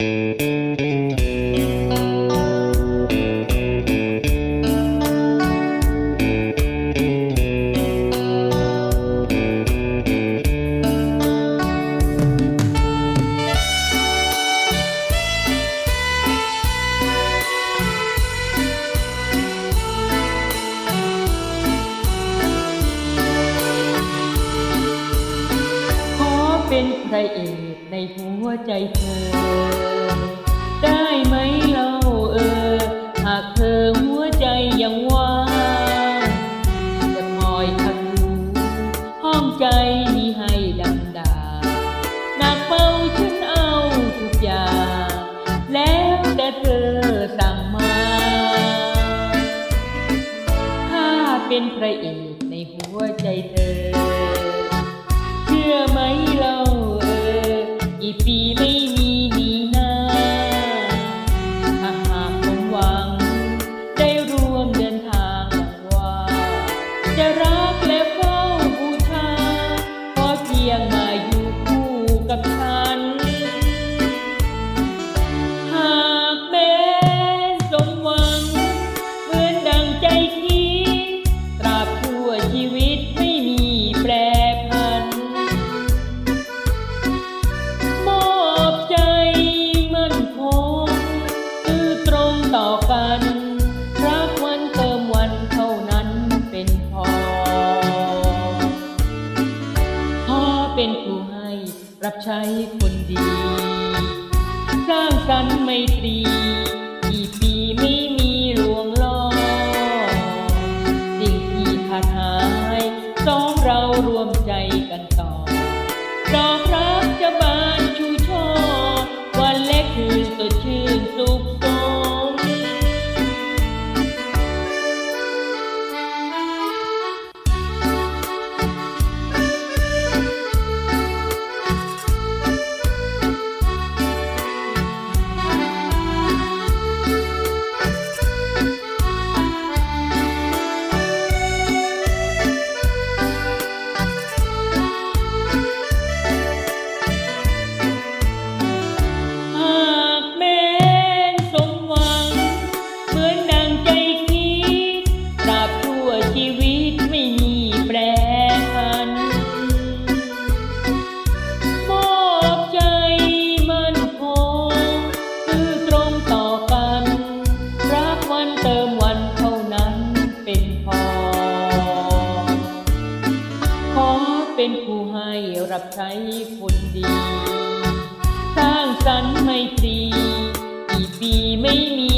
ข เป็นพระเอกในหัวใจเธอ ได้ไหมเล่าเออ หากเธอหัวใจยังว่างจะคอยทะลุห้องใจนี้ให้ดังดาหนักเบาฉันเอาทุกอย่าง แล้วแต่เธอสั่งมา ถ้าเป็นพระเอกในหัวใจเธอ เชื่อไหม อกี่ปี รับใช้คนดี สร้างสรรค์ไมตรี เป็นพอ ขอเป็นผู้ให้รับใช้คนดี สร้างสรรค์ไม่ตรีกี่ปีไม่มี